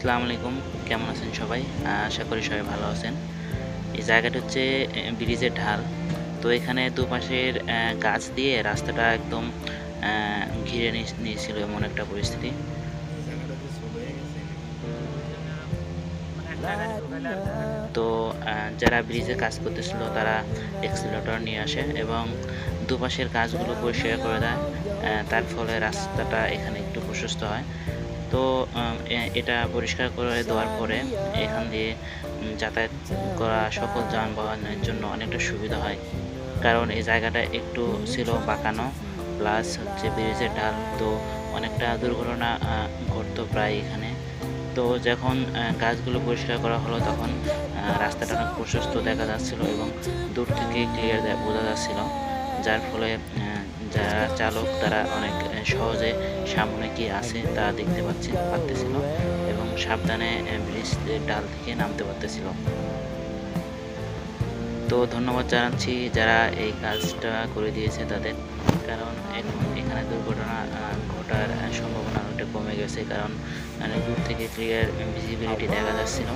আসসালামু আলাইকুম। কেমন আছেন সবাই? আশা করি সবাই ভালো আছেন। এই জায়গাটা হচ্ছে ব্রিজের ঢাল। তো এখানে দুপাশের গাছ দিয়ে রাস্তাটা একদম ঘিরে নিয়ে- নিয়েছিল এমন একটা পরিস্থিতি। তো যারা ব্রিজে কাজ করতেছিল, তারা এক্সিলেটর নিয়ে আসে এবং দুপাশের কাজগুলো পরিষ্কার করে দেয়। তার ফলে রাস্তাটা এখানে একটু প্রশস্ত হয়। তো এটা পরিষ্কার করে দেওয়ার পরে এখান দিয়ে যাতায়াত করা সকল যানবাহনের জন্য অনেকটা সুবিধা হয়। কারণ এই জায়গাটা একটু ছিল বাঁকানো, প্লাস হচ্ছে ব্রিজের ঢাল তো অনেকটা দুর্ঘটনা ঘটতো প্রায় এখানে। তো যখন গাছগুলো পরিষ্কার করা হলো তখন রাস্তাটা অনেক প্রশস্ত দেখা যাচ্ছিল এবং দূর থেকে ক্লিয়ার বোঝা যাচ্ছিল। যার ফলে যারা চালক, তারা অনেক সহজে সামনে কি আছে তা দেখতে পাচ্ছে, পারতেছিল এবং সাবধানে ব্রিজ ডাল থেকে নামতে পারতেছিল। তো ধন্যবাদ জানাচ্ছি যারা এই কাজটা করে দিয়েছে তাদের, কারণ এখন এখানে দুর্ঘটনা ঘটার সম্ভাবনা অনেকটা কমে গেছে, কারণ মানে দূর থেকে ক্লিয়ার ভিজিবিলিটি দেখা যাচ্ছিল।